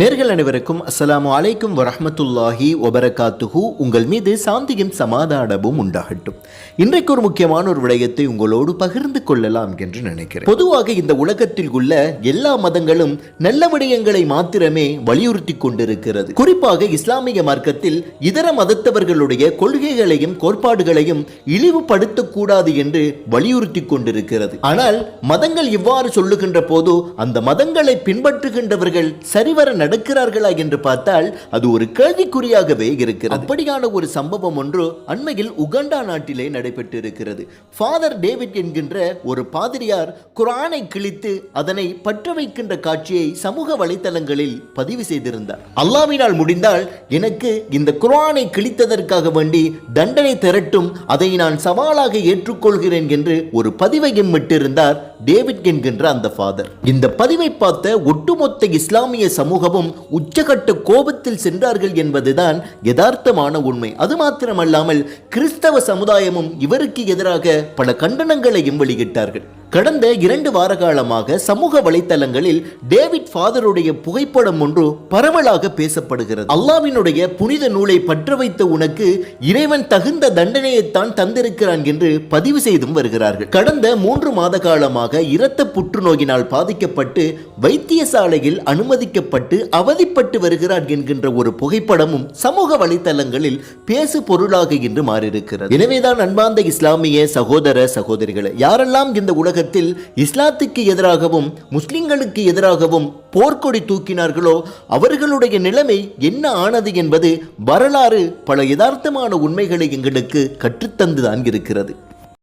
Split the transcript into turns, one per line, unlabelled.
நேர்கள் அனைவருக்கும் அஸ்லாம் அலைக்கும் வரஹ்மத்துல்லாஹி ஒபரகாத்துஹு உங்கள் மீது சாந்தியும் சமாதானமும் உண்டாகட்டும். இன்றைக்கு ஒரு முக்கியமான ஒரு விடயத்தை உங்களோடு பகிர்ந்து கொள்ளலாம் என்று நினைக்கிறேன். பொதுவாக இந்த உலகத்தில் உள்ள எல்லா மதங்களும் நல்ல விடயங்களை மாத்திரமே வலியுறுத்தி கொண்டிருக்கிறது. குறிப்பாக இஸ்லாமிய மார்க்கத்தில் இதர மதத்தவர்களுடைய கொள்கைகளையும் கோட்பாடுகளையும் இழிவுபடுத்தக்கூடாது என்று வலியுறுத்தி கொண்டிருக்கிறது. ஆனால் மதங்கள் இவ்வாறு சொல்லுகின்ற போது அந்த மதங்களை பின்பற்றுகின்றவர்கள் சரிவர நடக்கிறார்களா என்று பார்த்தால் அது ஒரு கேள்விக்குறியாகவே இருக்கிறது. அப்படியான ஒரு சம்பவம் ஒன்று அண்மையில் உகண்டா நாட்டிலே நடைபெற்று இருக்கிறது ஃபாதர் டேவிட் என்கின்ற ஒரு பாதிரியார் குரானை கிழித்து அதனை பற்ற வைக்கின்ற காட்சியை சமூக வலைத்தளங்களில் பதிவு செய்திருந்தார். அல்லாவினால் முடிந்தால் எனக்கு இந்த குரானை கிழித்ததற்காக வேண்டி தண்டனை திரட்டும் அதை நான் சவாலாக ஏற்றுக்கொள்கிறேன் என்று ஒரு பதிவையும் விட்டிருந்தார் டேவிட் என்கின்ற அந்த ஃபாதர். இந்த பதிவை பார்த்த ஒட்டுமொத்த இஸ்லாமிய சமூகமும் உச்சகட்ட கோபத்தில் சென்றார்கள் என்பதுதான் யதார்த்தமான உண்மை. அது மாத்திரமல்லாமல் கிறிஸ்தவ சமுதாயமும் இவருக்கு எதிராக பல கண்டனங்களையும் வெளியிட்டார்கள். கடந்த இரண்டு வார காலமாக சமூக வலைத்தளங்களில் டேவிட் ஃபாதருடைய புகைப்படம் ஒன்று பரவலாக பேசப்படுகிறது. அல்லாவினுடைய புனித நூலை பற்ற வைத்த உனக்கு இறைவன் தகுந்த தண்டனையைத்தான் தந்திருக்கிறான் என்று பதிவு செய்தும் வருகிறார்கள். கடந்த மூன்று மாத காலமாக இரத்த புற்றுநோயினால் பாதிக்கப்பட்டு வைத்தியசாலையில் அனுமதிக்கப்பட்டு அவதிப்பட்டு வருகிறார் என்கின்ற ஒரு புகைப்படமும் சமூக வலைத்தளங்களில் பேசு பொருளாக இன்று மாறியிருக்கிறது. எனவேதான் அன்பாந்த இஸ்லாமிய சகோதர சகோதரிகளை யாரெல்லாம் இந்த உலக காலகட்டத்தில் இஸ்லாத்துக்கு எதிராகவும் முஸ்லிம்களுக்கு எதிராகவும் போர்க்கொடி தூக்கினார்களோ அவர்களுடைய நிலைமை என்ன ஆனது என்பது வரலாறு பல யதார்த்தமான உண்மைகளை எங்களுக்கு கற்றுத்தந்து தான் இருக்கிறது